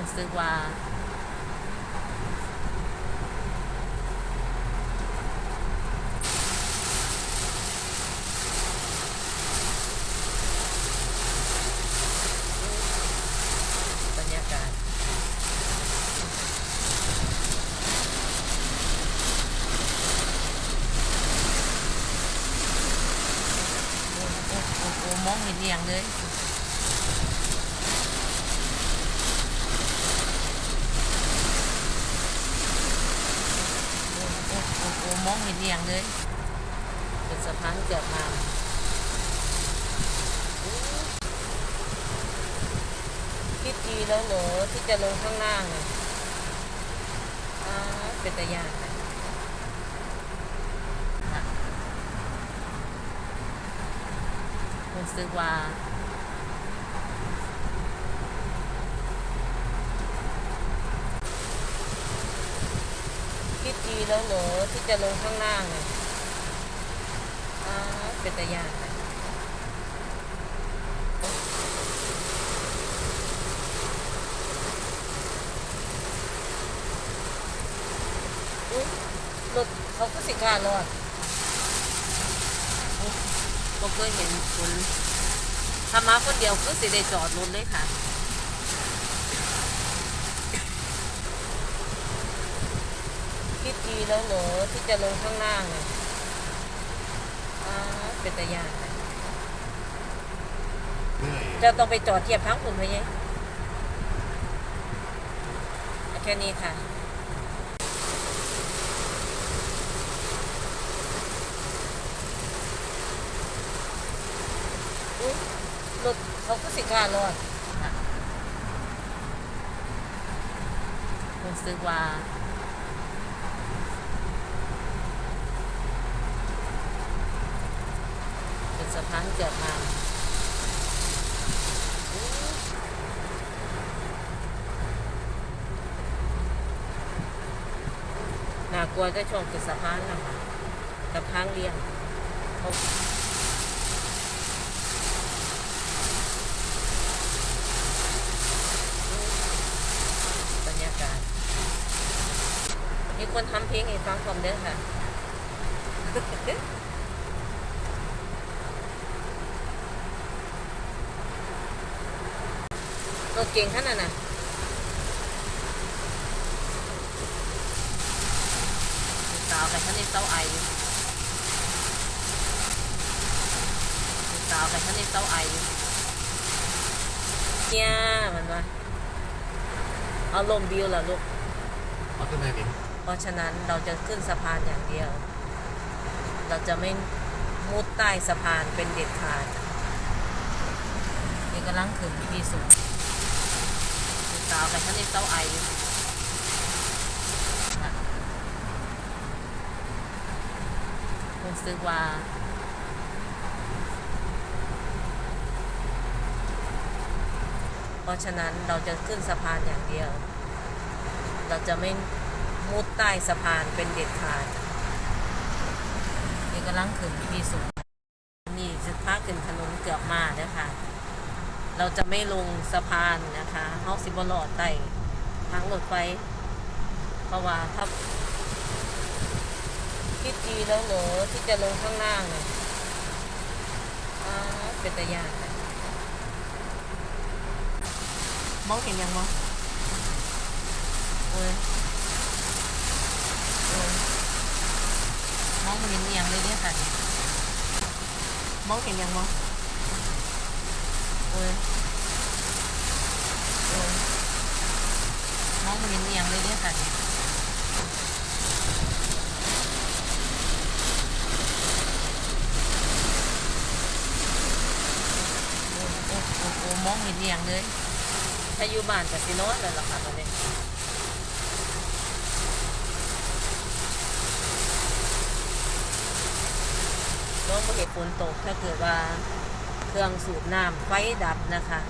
รู้สึกว่าบรรยากาศโอ้โอ้โอ้โอ้มองเห็นเรียงเลย โอ้โอ้โอ้โอ้ มองเห็นเรียงเลย เป็นสะพานเกือบมาคิดดีแล้วเหรอที่จะลงข้างล่างน่ะอ้าเป็นตะยานนะค่ะรู้สึกว่า คิดดีแล้วเหรอที่จะลงข้างล่างน่ะอ้าเป็นตะยานรถเขาก็สิการรอดอุ๊ยบ่เคยเห็นคนถ้ามาคนเดียวก็สิได้จอดรถเลยค่ะ คิดดี แล้วเหรอที่จะลงข้างล่างน่ะอ้าวเป็นตะยานนะเหนื่อยจะต้องไปจอดเทียบทั้งคุณไหมยังแค่นี้ค่ะอุ๊ยรถเขาก็สิการรอดค่ะรู้สึกว่า เป็น สะพานเกือบมาน่ากลัวจะช่วงเป็นสะพานนะคะกับทางเลี่ยงบรรยากาศมีคนทำเพลงให้ฟังความเด้อค่ะ รถเก่งขนาดน่ะสาวไปท่านในเต้าไออยู่สาวไปท่านในเต้าไออยู่เนี่ยมันว่าเอาลมบิวแล้วลูกเอาขึ้นมาดิเพราะฉะนั้นเราจะขึ้นสะพานอย่างเดียว เราจะไม่มุดใต้สะพานเป็นเด็ดขาดนี่กำลังขึ้นที่สูง สาวไปท่านในเต้าไออยู่ค่ะรู้สึกว่าเพราะฉะนั้นเราจะขึ้นสะพานอย่างเดียว เราจะไม่มุดใต้สะพานเป็นเด็ดขาดนี่กำลังขึ้นที่สูงนี่จะพาขึ้นถนนเกือบมาแล้วค่ะ เราจะไม่ลงสะพานนะคะเฮาสิบลอดใต้ทางรถไฟเพราะว่าถ้าคิดดีแล้วเหรอที่จะลงข้างล่างน่ะอ้าเป็นตะยานะมองเห็นยังมองโอ้ยโอ้ยมองเห็นอย่างเลยเนี่ยค่ะมองเห็นยังมองโอ้ยโอ้ยมองไม่เห็นอหย่างเลยเนี่ย ค่ะมองเห็นเอหย่างเลยถ้าอยู่บ้านกับสินอนเลยล่ะค่ะตอนนี้น้องบ่เห็นฝนตกถ้าเกิดว่าเครื่องสูบน้ำไฟดับนะคะ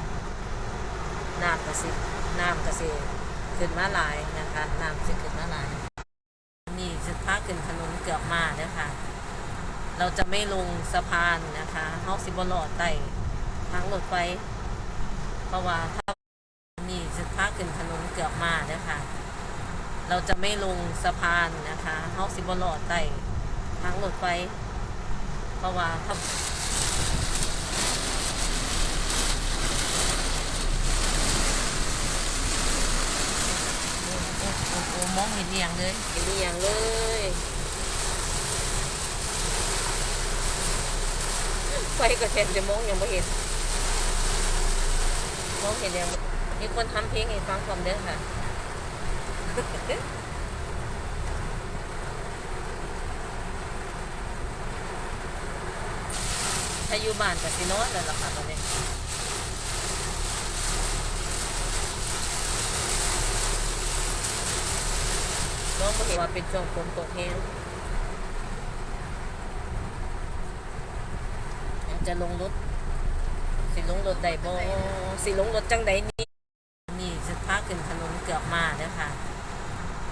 น้ำกระสิน้ำกระเสิ ขึ้นมาหลายนะคะน้ำสิขึ้นมาหลายนี่จะพาขึ้นถนนเกือบมาแล้วค่ะเราจะไม่ลงสะพานนะคะเฮาสิบลอดใต้ทางรถไฟเพราะว่าถ้านี่จะพาขึ้นถนนเกือบมานะคะเราจะไม่ลงสะพานนะคะเฮาสิบลอดไต่ทางรถไฟเพราะว่าถ้าโอ้โอ้โอ้โอ้ มองเห็นอหย่างเลยเห็นอหย่างเลยไฟกระเซ็นจะมองยังไม่เห็นมองเห็นยังมีคนทำเพลงให้ฟังความเด้อค่ะถ้าอยู่บ้านกับสินอนแล้วล่ะค่ะตอนนี้ น้องบ่เห็นว่าเป็นช่วงฝนตกแห้งอยากจะลงรถสิลงรถใดบ่สิลงรถจังใดนี่นี่จะพาขึ้นถนนเกือบมาเด้อค่ะ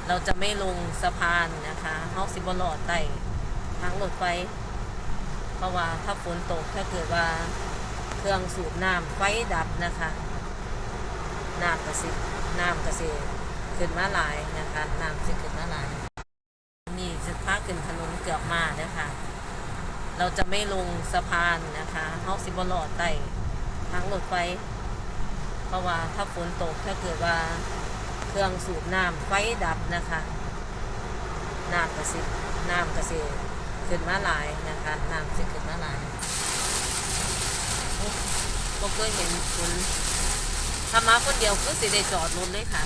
เราจะไม่ลงสะพานนะคะเฮาสิบ่หลอดไต่ทางรถไฟเพราะว่าถ้าฝนตกถ้าเกิดว่าเครื่องสูบน้ำไฟดับนะคะน้ำกระสิน้ำกระสิ ขึ้นมาหลายนะคะน้ำสิขึ้นมาหลายนี่จะพาขึ้นถนนเกือบมาเด้อค่ะเราจะไม่ลงสะพานนะคะเฮาสิบ่หลอดไต่ทางรถไฟเพราะว่าถ้าฝนตกถ้าเกิดว่าเครื่องสูบน้ำไฟดับนะคะน้ำกระสิน้ำกระสิขึ้นมาหลายนะคะน้ำสิขึ้นมาหลายโอ้บ่เคยเห็นคนถ้ามาคนเดียวคือสิได้จอดรถเลยค่ะ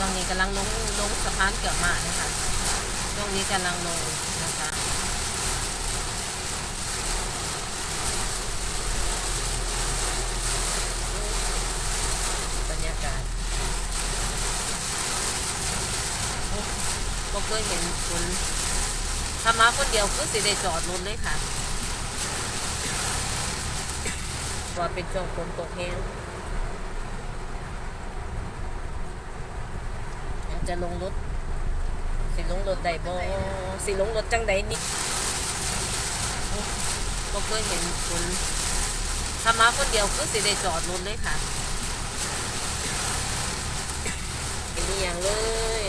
อ่าช่วงนี้กำลังลงลงสะพานเกือบมานะคะช่วงนี้กำลังลงนะคะ บรรยากาศโอ้บ่เคยเห็นคนถ้ามาคนเดียวคือสิได้จอดรถเลยค่ะว่าเป็นช่วงฝนตกแห้ง อยาก จะลงรถสิลงรถใดบ่สิลงรถจังใดนี่บ่เคยเห็นคนถ้ามาคนเดียวคือสิได้จอดรถเลยค่ะเห็นอย่างเลย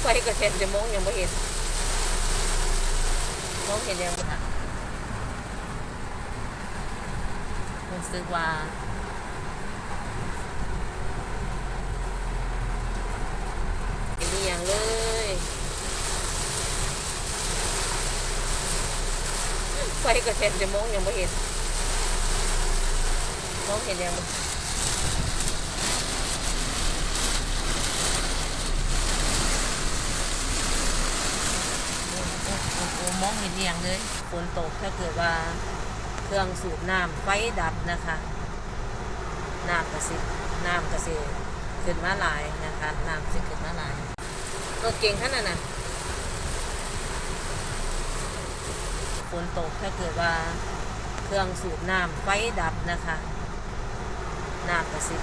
ไฟกระเซ็นจะมองยังไม่เห็นมองเห็นยังค่ะรู้สึกว่า เห็น อย่างเลยไฟกระเซ็นจะมองยังไม่เห็น มองเห็นยังมองเห็นอย่างเลยฝนตกถ้าเกิดว่าเครื่องสูบน้ำไฟดับนะคะน้ำกระสิน้ำกระสิขึ้นมาหลายนะคะน้ำสิขึ้นมาหลาย รถเก่งขนาดน่ะฝนตกถ้าเกิดว่าเครื่องสูบน้ำไฟดับนะคะน้ำกระสิ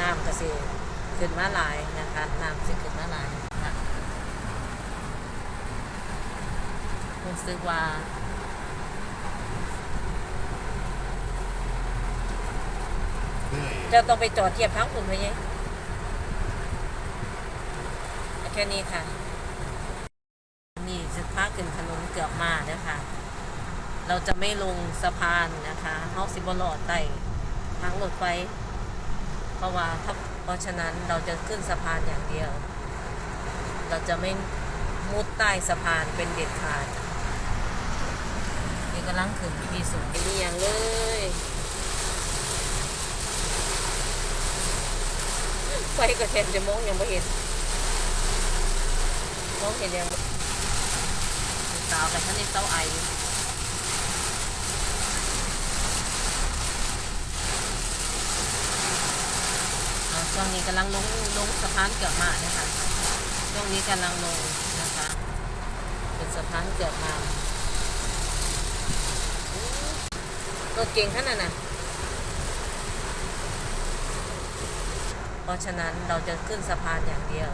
น้ำกระสิขึ้นมาหลายนะคะน้ำสิขึ้นมาหลายค่ะรู้สึกว่าจะต้องไปจอดเทียบทั้งคุณไหมเนี่ยแค่นี้ค่ะ นี่จะพาขึ้นถนนเกือบมานะคะเราจะไม่ลงสะพานนะคะเฮาสิบหลอดไต่ทางรถไฟเพราะว่าถ้าเพราะฉะนั้นเราจะขึ้นสะพานอย่างเดียว เราจะไม่มุดใต้สะพานเป็นเด็ดขาดนี่กำลังขึ้นที่สูงนี่อย่างเลยไฟกระเซ็นจะมองยังไม่เห็น มองเห็นยังสาวกับท่านในเต้าไออยู่อ่าช่วงนี้กำลังลงลงสะพานเกือบมานะคะช่วงนี้กำลังลงนะคะ เป็นสะพานเกือบมาอู้รถเก่งขนาดน่ะเพราะฉะนั้นเราจะขึ้นสะพานอย่างเดียว